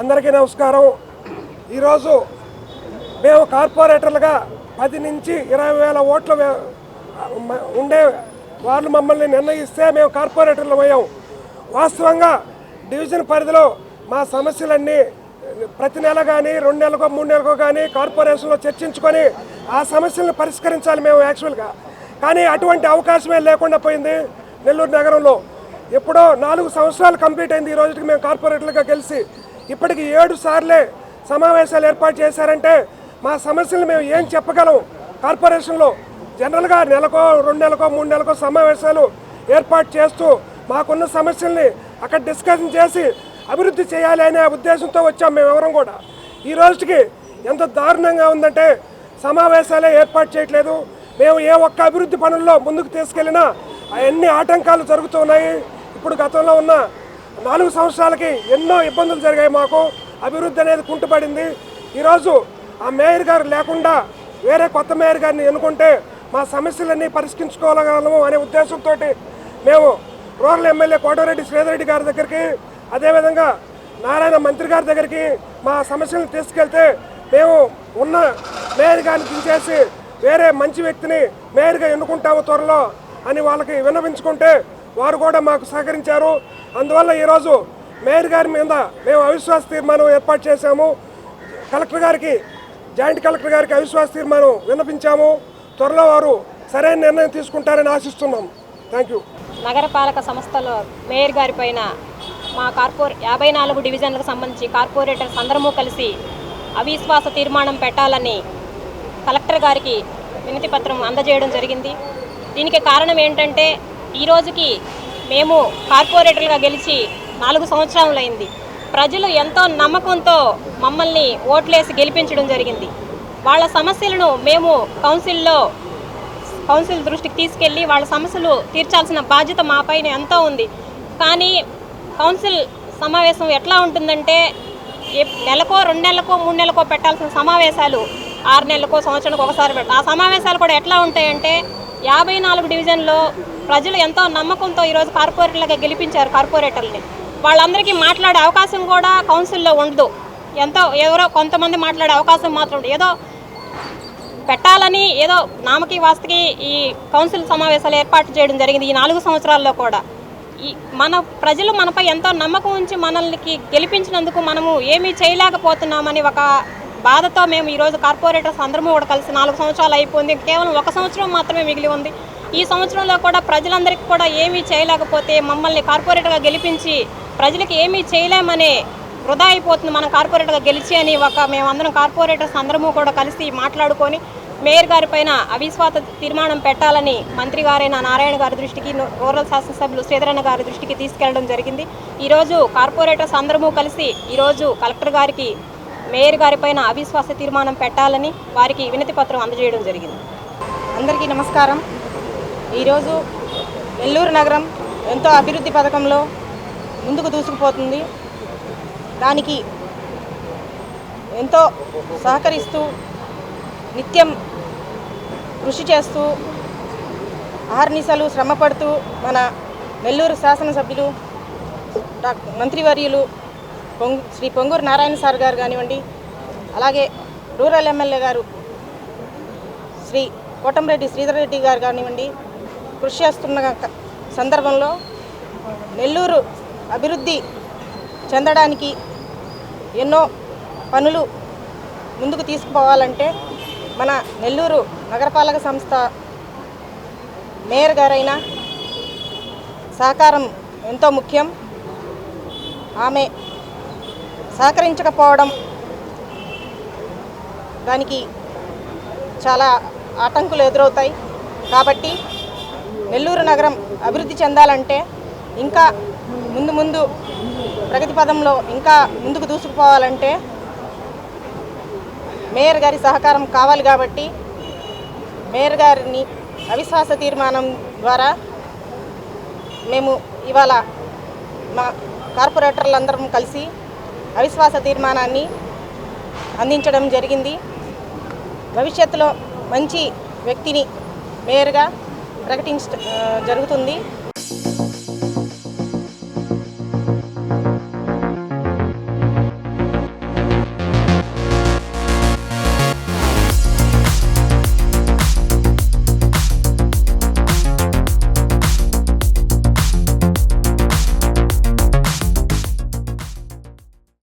అందరికీ నమస్కారం. ఈరోజు మేము కార్పొరేటర్లుగా పది నుంచి ఇరవై వేల ఓట్లు ఉండే వాళ్ళు మమ్మల్ని నిర్ణయిస్తే మేము కార్పొరేటర్లు అయ్యాం. వాస్తవంగా డివిజన్ పరిధిలో మా సమస్యలన్నీ ప్రతి నెల కానీ రెండు నెలలకో మూడు నెలలకో కానీ కార్పొరేషన్లో చర్చించుకొని ఆ సమస్యలను పరిష్కరించాలి మేము యాక్చువల్గా. కానీ అటువంటి అవకాశమే లేకుండా పోయింది నెల్లూరు నగరంలో. ఎప్పుడో నాలుగు సంవత్సరాలు కంప్లీట్ అయింది ఈ రోజుకి మేము కార్పొరేటర్లుగా కలిసి ఇప్పటికి ఏడు సార్లే సమావేశాలు ఏర్పాటు చేశారంటే మా సమస్యలు మేము ఏం చెప్పగలం? కార్పొరేషన్లో జనరల్గా నెలకో రెండు నెలకో మూడు నెలకో సమావేశాలు ఏర్పాటు చేస్తూ మాకున్న సమస్యల్ని అక్కడ డిస్కషన్ చేసి అభివృద్ధి చేయాలి అనే ఉద్దేశంతో వచ్చాం మేము ఎవరం కూడా. ఈ రోజుకి ఎంత దారుణంగా ఉందంటే సమావేశాలే ఏర్పాటు చేయట్లేదు. మేము ఏ ఒక్క అభివృద్ధి పనుల్లో ముందుకు తీసుకెళ్ళినా అవన్నీ ఆటంకాలు జరుగుతున్నాయి ఇప్పుడు గతంలో ఉన్న నాలుగు సంవత్సరాలకి ఎన్నో ఇబ్బందులు జరిగాయి మాకు. అభివృద్ధి అనేది కుంటుపడింది. ఈరోజు ఆ మేయర్ గారు లేకుండా వేరే కొత్త మేయర్ గారిని ఎన్నుకుంటే మా సమస్యలన్నీ పరిష్కరించుకోగలము అనే ఉద్దేశంతో మేము రూరల్ ఎమ్మెల్యే కోటారెడ్డి శ్రీధర్ రెడ్డి గారి దగ్గరికి అదేవిధంగా నారాయణ మంత్రి గారి దగ్గరికి మా సమస్యలను తీసుకెళ్తే మేము ఉన్న మేయర్ గారిని దించేసి వేరే మంచి వ్యక్తిని మేయర్గా ఎన్నుకుంటాము త్వరలో అని వాళ్ళకి విన్నవించుకుంటే వారు కూడా మాకు సహకరించారు. అందువల్ల ఈరోజు మేయర్ గారి మీద మేము అవిశ్వాస తీర్మానం ఏర్పాటు చేశాము. కలెక్టర్ గారికి జాయింట్ కలెక్టర్ గారికి అవిశ్వాస తీర్మానం విన్నపించాము. త్వరలో వారు సరైన నిర్ణయం తీసుకుంటారని ఆశిస్తున్నాం. Thank you. నగరపాలక సంస్థలో మేయర్ గారి పైన మా కార్పొరే యాభై నాలుగు డివిజన్లకు సంబంధించి కార్పొరేటర్స్ అందరము కలిసి అవిశ్వాస తీర్మానం పెట్టాలని కలెక్టర్ గారికి వినతి పత్రం అందజేయడం జరిగింది. దీనికి కారణం ఏంటంటే ఈ రోజుకి మేము కార్పొరేటర్లుగా గెలిచి నాలుగు సంవత్సరాలైంది. ప్రజలు ఎంతో నమ్మకంతో మమ్మల్ని ఓట్లేసి గెలిపించడం జరిగింది. వాళ్ళ సమస్యలను మేము కౌన్సిల్లో కౌన్సిల్ దృష్టికి తీసుకెళ్ళి వాళ్ళ సమస్యలు తీర్చాల్సిన బాధ్యత మా పైన ఎంతో ఉంది. కానీ కౌన్సిల్ సమావేశం ఎట్లా ఉంటుందంటే ఎప్- నెలకో రెండు నెలలకో మూడు నెలలకో పెట్టాల్సిన సమావేశాలు ఆరు నెలలకో సంవత్సరానికి ఒకసారి పెట్ట ఆ సమావేశాలు కూడా ఎట్లా ఉంటాయంటే యాభై నాలుగు డివిజన్లో ప్రజలు ఎంతో నమ్మకంతో ఈరోజు కార్పొరేటర్లుగా గెలిపించారు కార్పొరేటర్ని వాళ్ళందరికీ మాట్లాడే అవకాశం కూడా కౌన్సిల్లో ఉండదు. ఎంతో ఎవరో కొంతమంది మాట్లాడే అవకాశం మాత్రం ఉండదు. ఏదో పెట్టాలని ఏదో నామకి వాస్తకి ఈ కౌన్సిల్ సమావేశాలు ఏర్పాటు చేయడం జరిగింది ఈ నాలుగు సంవత్సరాల్లో కూడా. ఈ మన ప్రజలు మనపై ఎంతో నమ్మకం ఉంచి మనల్ని గెలిపించినందుకు మనము ఏమీ చేయలేకపోతున్నామని ఒక బాధతో మేము ఈరోజు కార్పొరేటర్స్ అందరము కూడా కలిసి నాలుగు సంవత్సరాలు అయిపోయింది. కేవలం ఒక సంవత్సరం మాత్రమే మిగిలి ఉంది. ఈ సంవత్సరంలో కూడా ప్రజలందరికీ కూడా ఏమీ చేయలేకపోతే మమ్మల్ని కార్పొరేటర్గా గెలిపించి ప్రజలకు ఏమీ చేయలేమనే వృధా అయిపోతుంది మనం కార్పొరేటర్గా గెలిచి అని ఒక మేమందరం కార్పొరేటర్స్ అందరము కూడా కలిసి మాట్లాడుకొని మేయర్ గారి పైన అవిశ్వాస తీర్మానం పెట్టాలని మంత్రి గారైన నారాయణ గారి దృష్టికి రూరల్ శాసనసభ్యులు శ్రీధరన్న గారి దృష్టికి తీసుకెళ్ళడం జరిగింది. ఈరోజు కార్పొరేటర్స్ అందరము కలిసి ఈరోజు కలెక్టర్ గారికి మేయర్ గారి పైన అవిశ్వాస తీర్మానం పెట్టాలని వారికి వినతి పత్రం అందజేయడం జరిగింది. అందరికీ నమస్కారం. ఈరోజు నెల్లూరు నగరం ఎంతో అభివృద్ధి పథకంలో ముందుకు దూసుకుపోతుంది. దానికి ఎంతో సహకరిస్తూ నిత్యం కృషి చేస్తూ అహర్నిశలు శ్రమపడుతూ మన నెల్లూరు శాసనసభ్యులు మంత్రివర్యులు పొంగు శ్రీ పొంగూరు నారాయణ సార్ గారు కానివ్వండి అలాగే రూరల్ ఎమ్మెల్యే గారు శ్రీ కోటంరెడ్డి శ్రీధర్ రెడ్డి గారు కానివ్వండి కృషి చేస్తున్న సందర్భంలో నెల్లూరు అభివృద్ధి చెందడానికి ఎన్నో పనులు ముందుకు తీసుకుపోవాలంటే మన నెల్లూరు నగరపాలక సంస్థ మేయర్ గారైన సహకారం ఎంతో ముఖ్యం. ఆమె సహకరించకపోవడం దానికి చాలా ఆటంకులు ఎదురవుతాయి. కాబట్టి నెల్లూరు నగరం అభివృద్ధి చెందాలంటే ఇంకా ముందు ముందు ప్రగతి పదంలో ఇంకా ముందుకు దూసుకుపోవాలంటే మేయర్ గారి సహకారం కావాలి కాబట్టి మేయర్ గారిని అవిశ్వాస తీర్మానం ద్వారా మేము ఇవాళ మా కార్పొరేటర్లందరం కలిసి అవిశ్వాస తీర్మానాన్ని అందించడం జరిగింది. భవిష్యత్తులో మంచి వ్యక్తిని మేయర్గా ప్రకటించ జరుగుతుంది.